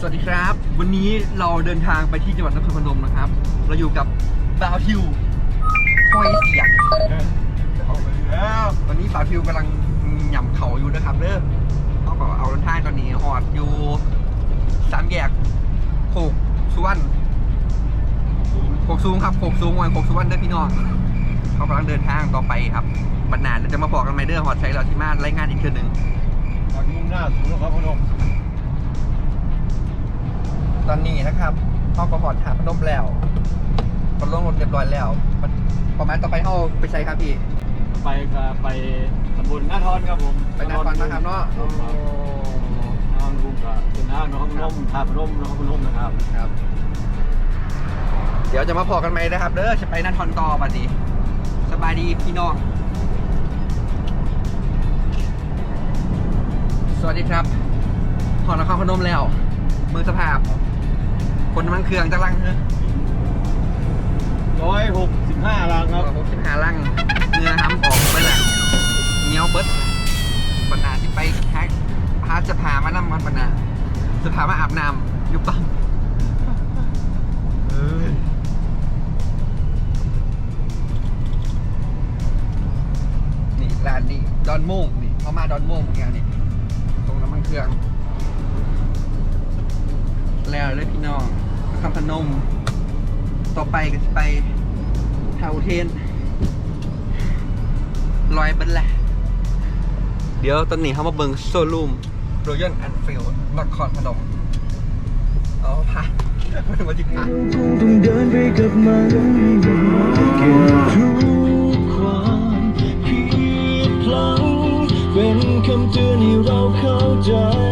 สวัสดีครับ วันนี้เราเดินทางไปที่จังหวัดนครพนมนะครับ เราอยู่กับบาวทิวห้อยเสียกเอาไปแล้วตอนนี้บาวทิวกำลังหย่ำเขาอยู่นะครับเด้อเขาก็เอารถท้ายตอนนี้หอดอยู่สามแยกโคกสุวรรณโคกสูงครับโคกสูงวันโคกสุวรรณเด้อพี่น้องเขากำลังเดินทางต่อไปครับบรรณาเราจะมาบอกกันไหมเด้อหอดใช้เราที่มารายงานอีกเทื่อหนึ่งทางมุ่งหน้าสู่นครพนม ตอนนี้นะครับเขาก็หอดหาพนมแล้วก็ลงรถเรียบร้อยแล้วประมาณต่อไปเขาไปใช้ครับพี่ ไปกับไปตำบลหน้าทอนครับผมไปนาทอนนะครับเนาะนครพนมกับเป็นทางนครพนมท่าพนมนครพนมนะครับครับ เดี๋ยวจะมาพอกันไหมนะครับเด้อจะไปนาทอนต่อบัดนี้สบายดีพี่น้องสวัสดีครับหอนครพนมแล้วเมืองสภาพ คนน้ำมันเครื่องจะลังเนอะร้อยหกสิบห้าลังครับหกสิบห้าลังเนื้อห้ำออกไปละเหนียวเบิดปัญหาที่ไปแฮกหาจะพามานำมันปัญหาจะพามาอาบน้ำอยู่ปั๊มเอ้ยนี่ร้านนี่ดอนโม่งนี่เขามาดอนโม่งเหมือนกันนี่ ครพนม ต่อไปก็จะไปเทาเทนลอยบันแหละ เดี๋ยวตอนนี้เขามาเบิงโซลูมโรยัลแอนฟิลด์นครพนมเอาพาไม่ถึงวันที่พาต้องเดินไปกับมันเก็บทุกความผิดพลังเป็นคำเตือนให้เราเข้าใจ